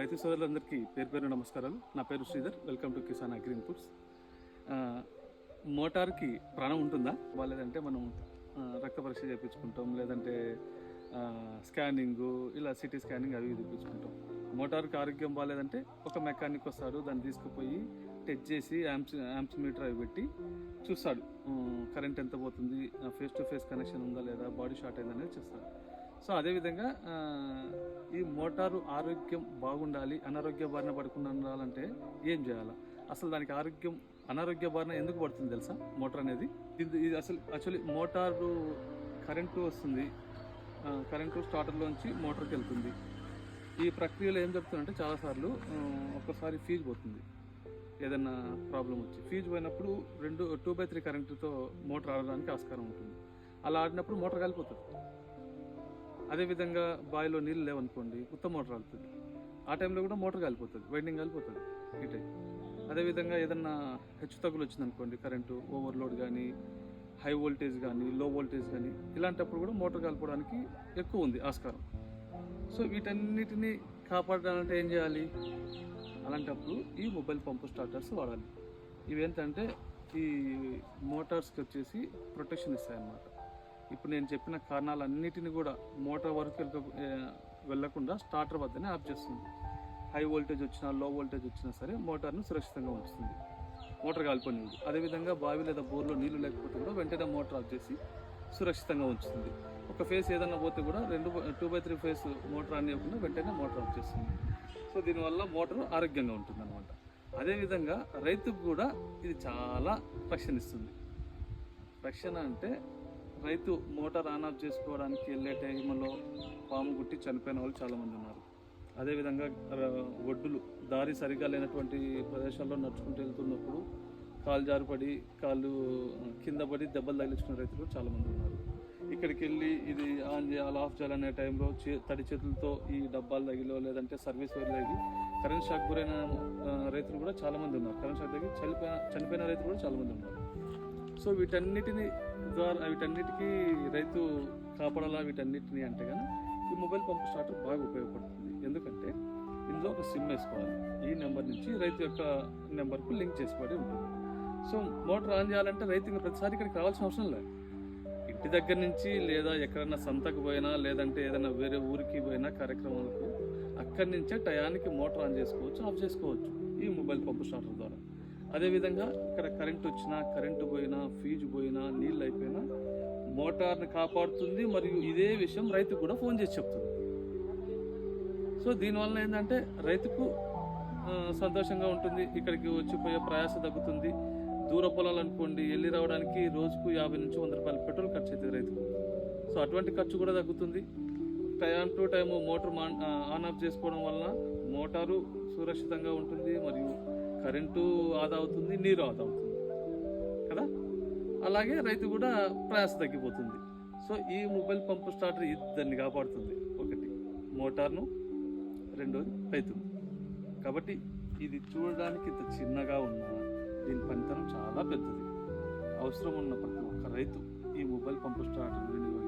రైతు సోదరులందరికీ పేరు పేరు నమస్కారాలు. నా పేరు Sridhar. Welcome to Kisan agri inputs. మోటార్కి ప్రాణం ఉంటుందా? లేదంటే మనం రక్త పరీక్ష చేయించుకుంటాం లేదంటే స్కానింగు ఇలా సిటీ స్కానింగ్ అవి తెప్పించుకుంటాం మోటార్కి ఆరోగ్యం బాగాలేదంటే ఒక మెకానిక్ వస్తాడు దాన్ని తీసుకుపోయి టెస్ట్ చేసి యాంప్స్ యాంప్స్ మీటర్ అవి పెట్టి చూస్తాడు. కరెంట్ ఎంత పోతుంది ఫేస్ టు ఫేస్ కనెక్షన్ ఉందా లేదా బాడీ షార్ట్ అయిందనేది చూస్తాడు. సో అదేవిధంగా ఈ మోటారు ఆరోగ్యం బాగుండాలి అనారోగ్య బారిన పడకుండా ఉండాలంటే ఏం చేయాలి? అసలు దానికి ఆరోగ్యం అనారోగ్య బారిన ఎందుకు పడుతుంది తెలుసా? మోటార్ అనేది. ఇది ఇది అసలు యాక్చువల్లీ మోటారు కరెంటు వస్తుంది. కరెంటు స్టార్టర్లోంచి మోటార్కి వెళ్తుంది. ఈ ప్రక్రియలో ఏం జరుగుతుందంటే చాలాసార్లు ఒక్కసారి ఫీజు పోతుంది. ఏదైనా ప్రాబ్లం వచ్చి ఫీజు పోయినప్పుడు రెండు టూ బై త్రీ కరెంటుతో మోటార్ ఆడడానికి ఆస్కారం ఉంటుంది. అలా ఆడినప్పుడు మోటార్ కాలిపోతుంది. అదేవిధంగా బావిలో నీళ్ళు లేవనుకోండి కొత్త మోటార్ ఆడుతుంది ఆ టైంలో కూడా మోటార్ కాలిపోతుంది వైండింగ్ కాలిపోతుంది ఈ టైం అదేవిధంగా ఏదన్నా హెచ్చు తగ్గులు వచ్చిందనుకోండి కరెంటు ఓవర్లోడ్ కానీ హై వోల్టేజ్ కానీ లో వోల్టేజ్ కానీ ఇలాంటప్పుడు కూడా మోటార్ కాలిపోవడానికి ఎక్కువ ఉంది ఆస్కారం. సో వీటన్నిటిని కాపాడాలంటే ఏం చేయాలి? అలాంటప్పుడు ఈ మొబైల్ పంపు స్టార్టర్స్ వాడాలి. ఇవేంటంటే ఈ మోటార్స్కి వచ్చేసి ప్రొటెక్షన్ ఇస్తాయన్నమాట. ఇప్పుడు నేను చెప్పిన కారణాలన్నిటిని కూడా మోటార్ వరకు వెళ్ళక- వెళ్ళకుండా స్టార్టర్ వద్దనే ఆఫ్ చేస్తుంది. హై వోల్టేజ్ వచ్చినా లో వోల్టేజ్ వచ్చినా సరే మోటార్ను సురక్షితంగా ఉంచుతుంది. మోటార్ కాలిపోయింది. అదేవిధంగా బావి లేదా బోర్లో నీళ్ళు లేకపోతే కూడా వెంటనే మోటార్ ఆఫ్ చేసి సురక్షితంగా ఉంచుతుంది. ఒక ఫేస్ ఏదన్నా పోతే కూడా రెండు two by three phase motor on ఇవ్వకుండా వెంటనే మోటార్ ఆఫ్ చేస్తుంది. సో దీనివల్ల మోటార్ ఆరోగ్యంగా ఉంటుంది అనమాట అదేవిధంగా రైతుకు కూడా ఇది చాలా రక్షణ ఇస్తుంది. రక్షణ అంటే రైతు మోటార్ ఆన్ ఆఫ్ చేసుకోవడానికి వెళ్ళే టైంలో పాము గుట్టి చనిపోయిన వాళ్ళు చాలామంది ఉన్నారు. అదేవిధంగా ఒడ్డులు దారి సరిగా లేనటువంటి ప్రదేశాల్లో నడుచుకుంటూ వెళ్తున్నప్పుడు కాలు జారిపడి కాళ్ళు కింద పడి దెబ్బలు తగిలించుకున్న రైతులు చాలామంది ఉన్నారు. ఇక్కడికి వెళ్ళి ఇది ఆన్ చేయాలి ఆఫ్ చేయాలనే టైంలో చే తడి చేతులతో ఈ డబ్బాలు తగిలో లేదంటే సర్వీస్ వెళ్ళేది కరెంట్ షాక్ గురైన రైతులు కూడా చాలామంది ఉన్నారు. కరెంట్ షాక్ దగ్గర చనిపోయిన చనిపోయిన రైతులు కూడా చాలామంది ఉన్నారు. సో వీటన్నిటిని ద్వారా వీటన్నిటికీ రైతు కాపాడాలా వీటన్నిటిని అంటే కానీ ఈ మొబైల్ పంపు స్టార్టర్ బాగా ఉపయోగపడుతుంది. ఎందుకంటే ఇందులో ఒక సిమ్ వేసుకోవాలి. ఈ నెంబర్ నుంచి రైతు యొక్క నెంబర్కు లింక్ చేసుకోవడం ఉంటుంది. సో మోటార్ ఆన్ చేయాలంటే రైతు ఇంకా ప్రతిసారి ఇక్కడికి రావాల్సిన అవసరం లేదు. ఇంటి దగ్గర నుంచి లేదా ఎక్కడైనా సంతకు పోయినా లేదంటే ఏదైనా వేరే ఊరికి పోయినా కార్యక్రమాలకు అక్కడి నుంచే టయానికి మోటార్ ఆన్ చేసుకోవచ్చు ఆఫ్ చేసుకోవచ్చు ఈ మొబైల్ పంపు స్టార్టర్ ద్వారా. అదేవిధంగా ఇక్కడ కరెంట్ వచ్చినా కరెంటు పోయినా ఫీజు పోయినా నీళ్ళు అయిపోయినా మోటార్ని కాపాడుతుంది మరియు ఇదే విషయం రైతుకు కూడా ఫోన్ చేసి చెప్తుంది. సో దీనివల్ల ఏంటంటే రైతుకు సంతోషంగా ఉంటుంది. ఇక్కడికి వచ్చిపోయే ప్రయాస తగ్గుతుంది. దూర పొలాలు అనుకోండి వెళ్ళి రావడానికి రోజుకు యాభై నుంచి వంద రూపాయలు పెట్రోల్ ఖర్చు అవుతుంది రైతుకు. సో అటువంటి ఖర్చు కూడా తగ్గుతుంది. Time to time motor man on off చేసుకోవడం వలన మోటారు సురక్షితంగా ఉంటుంది మరియు కరెంటు ఆదా అవుతుంది నీరు ఆదా అవుతుంది. కదా? అలాగే రైతు కూడా ప్రయాస తగ్గిపోతుంది. సో ఈ మొబైల్ పంపు స్టార్టర్ ఇద్దరిని కాపాడుతుంది. ఒకటి మోటార్ను రెండోది రైతును. కాబట్టి ఇది చూడడానికి ఇంత చిన్నగా ఉన్నా దీని పనితనం చాలా పెద్దది. అవసరం ఉన్న ప్రతి ఒక్క రైతు ఈ మొబైల్ పంపు స్టార్టర్